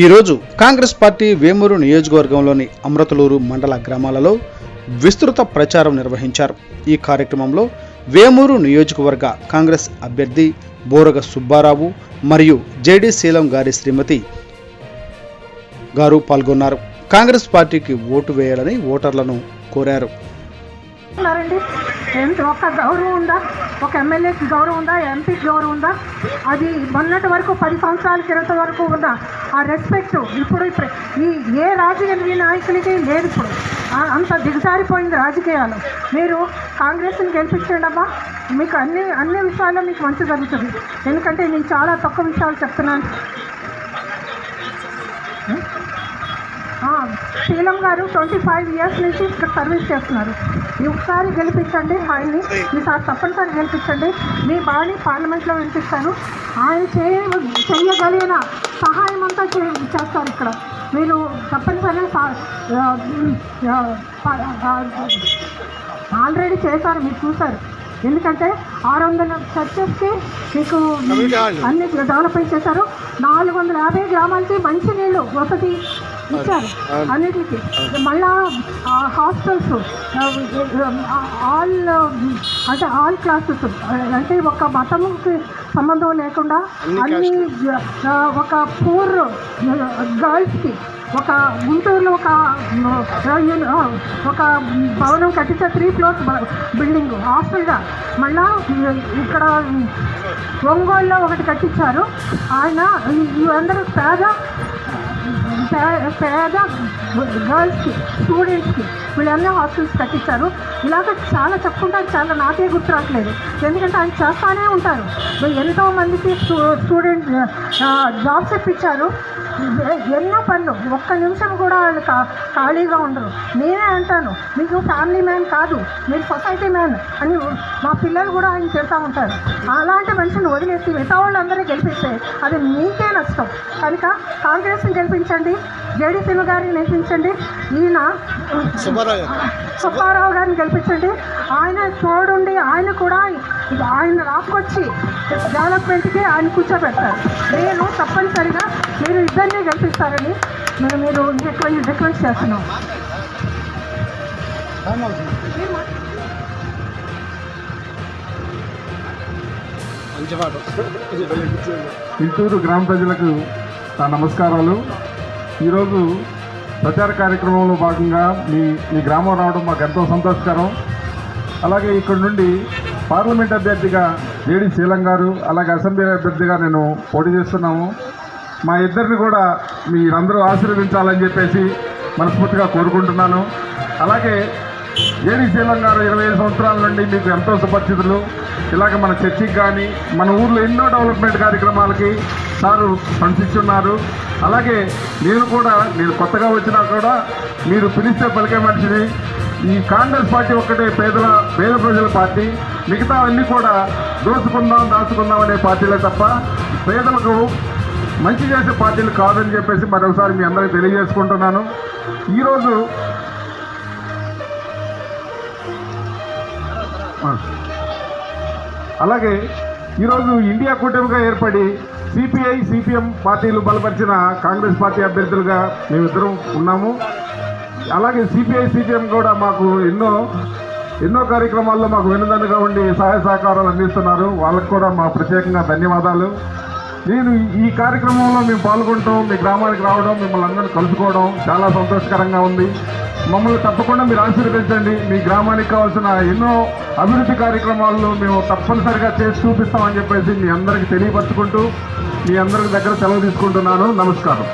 ఈరోజు కాంగ్రెస్ పార్టీ వేమూరు నియోజకవర్గంలోని అమృతలూరు మండల గ్రామాలలో విస్తృత ప్రచారం నిర్వహించారు. ఈ కార్యక్రమంలో వేమూరు నియోజకవర్గ కాంగ్రెస్ అభ్యర్థి బోరగ సుబ్బారావు మరియు జేడీ శీలం గారి శ్రీమతి గారు పాల్గొన్నారు. కాంగ్రెస్ పార్టీకి ఓటు వేయాలని ఓటర్లను కోరారు. ఉన్నారండి. ఎంత ఒక గౌరవం ఉందా? ఒక ఎమ్మెల్యేకి గౌరవం ఉందా? ఎంపీకి గౌరవం ఉందా? అది మొన్నటి వరకు పది సంవత్సరాల క్రితం వరకు ఉన్న ఆ రెస్పెక్ట్ ఇప్పుడు ఇప్పుడు. ఈ ఏ రాజకీయ నాయకులకి లేదు ఇప్పుడు. అంత దిగజారిపోయింది రాజకీయాలు. మీరు కాంగ్రెస్ని గెలిపించండి అమ్మా. మీకు అన్ని అన్ని విషయాల్లో మీకు మంచి జరుగుతుంది. ఎందుకంటే నేను చాలా తక్కువ విషయాలు చెప్తున్నాను. శీలం గారు ట్వంటీ ఫైవ్ ఇయర్స్ నుంచి ఇక్కడ సర్వీస్ చేస్తున్నారు. ఒకసారి గెలిపించండి ఆయన్ని ఈసారి తప్పనిసరి గెలిపించండి. మీ బాడీ పార్లమెంట్లో వినిపిస్తాను. ఆయన చేయ చేయగలిగిన సహాయం అంతా చే చేస్తారు ఇక్కడ. మీరు తప్పనిసరిగా ఆల్రెడీ చేశారు మీరు చూశారు. ఎందుకంటే ఆరు వందల చర్చెస్కి మీకు అన్ని డెవలప్మెంట్ చేశారు. నాలుగు వందల యాభై గ్రామాలకి మంచి నీళ్ళు వసతి ఇచ్చారు అన్నిటికీ. మళ్ళా హాస్టల్స్ ఆల్ అంటే ఆల్ క్లాసెస్ అంటే ఒక మతంకి సంబంధం లేకుండా అన్ని ఒక పూర్ గర్ల్స్కి ఒక గుంటూరులో ఒక ఒక భవనం కట్టించే త్రీ ఫ్లోర్స్ బిల్డింగ్ హాస్టల్గా. మళ్ళా ఇక్కడ ఒంగోలులో ఒకటి కట్టించారు. ఆయన అందరూ పేద పేద గర్ల్స్కి స్టూడెంట్స్కి వీళ్ళందరూ హాస్టల్స్ కట్టించారు. ఇలాగ చాలా చెప్పుకుంటారు చాలా నాకే గుర్తు రావట్లేదు. ఎందుకంటే ఆయన చేస్తానే ఉంటారు. ఎంతో మందికి స్టూ స్టూడెంట్ జాబ్స్ ఇప్పించారు. ఎన్నో పనులు. ఒక్క నిమిషం కూడా వాళ్ళు కా ఖాళీగా ఉండరు. నేనే అంటాను మీకు ఫ్యామిలీ మ్యాన్ కాదు మీరు సొసైటీ మ్యాన్ అని మా పిల్లలు కూడా ఆయన తిడతా ఉంటారు. అలాంటి మనిషిని వదిలేసి మిగతా వాళ్ళందరినీ గెలిపిస్తే అది మీకే నష్టం. కనుక కాంగ్రెస్ని గెలిపించండి జేడీ సింగ్ గారిని గెలిపించండి ఈయన సుబ్బారావు గారిని గెలిపించండి. ఆయన తోడుండి ఆయన కూడా ఆయన రాకొచ్చి డెవలప్మెంట్కి ఆయన కూర్చోబెడతారు. నేను తప్పనిసరిగా మీరు ఇద్దరిని గెలిపిస్తారని మేము మీరు రిక్వెస్ట్ రిక్వెస్ట్ చేస్తున్నాం. ఇంటూరు గ్రామ ప్రజలకు నా నమస్కారాలు. ఈరోజు ప్రచార కార్యక్రమంలో భాగంగా మీ మీ గ్రామం రావడం మాకు ఎంతో సంతోషకరం. అలాగే ఇక్కడ నుండి పార్లమెంట్ అభ్యర్థిగా జేడి శీలం గారు అలాగే అసెంబ్లీ అభ్యర్థిగా నేను పోటీ చేస్తున్నాము. మా ఇద్దరిని కూడా మీరందరూ ఆశీర్వదించాలని చెప్పేసి మనస్ఫూర్తిగా కోరుకుంటున్నాను. అలాగే ఏడి శీలం గారు ఇరవై ఐదు సంవత్సరాల నుండి మీకు ఎంతో సుపరిచితులు. ఇలాగ మన చర్చికి కానీ మన ఊర్లో ఎన్నో డెవలప్మెంట్ కార్యక్రమాలకి సారు స్పందిస్తున్నారు. అలాగే నేను కూడా నేను కొత్తగా వచ్చినా కూడా మీరు పిలిస్తే పలికే మనిషిని. ఈ కాంగ్రెస్ పార్టీ ఒక్కటే పేదల పేద ప్రజల పార్టీ. మిగతా అన్నీ కూడా దోచుకుందాం దాచుకుందాం అనే పార్టీలే తప్ప పేదలకు మంచి చేసే పార్టీలు కాదని చెప్పేసి మరొకసారి మీ అందరికీ తెలియజేసుకుంటున్నాను. ఈరోజు అలాగే ఈరోజు ఇండియా కూటమిగా ఏర్పడి సిపిఐ సిపిఎం పార్టీలు బలపరిచిన కాంగ్రెస్ పార్టీ అభ్యర్థులుగా మేమిద్దరం ఉన్నాము. అలాగే సిపిఐ సిపిఎం కూడా మాకు ఎన్నో ఎన్నో కార్యక్రమాల్లో మాకు వెనుదన్నుగా ఉండి సహాయ సహకారాలు అందిస్తున్నారు. వాళ్ళకు కూడా మా ప్రత్యేకంగా ధన్యవాదాలు. నేను ఈ కార్యక్రమంలో మేము పాల్గొనడం మీ గ్రామానికి రావడం మిమ్మల్ని అందరినీ కలుసుకోవడం చాలా సంతోషకరంగా ఉంది. మమ్మల్ని తప్పకుండా మీరు ఆశీర్వదించండి. మీ గ్రామానికి కావాల్సిన ఎన్నో అభివృద్ధి కార్యక్రమాలను మేము తప్పనిసరిగా చేసి చూపిస్తామని చెప్పేసి మీ అందరికీ తెలియపరచుకుంటూ మీ అందరి దగ్గర సెలవు తీసుకుంటున్నాను. నమస్కారం.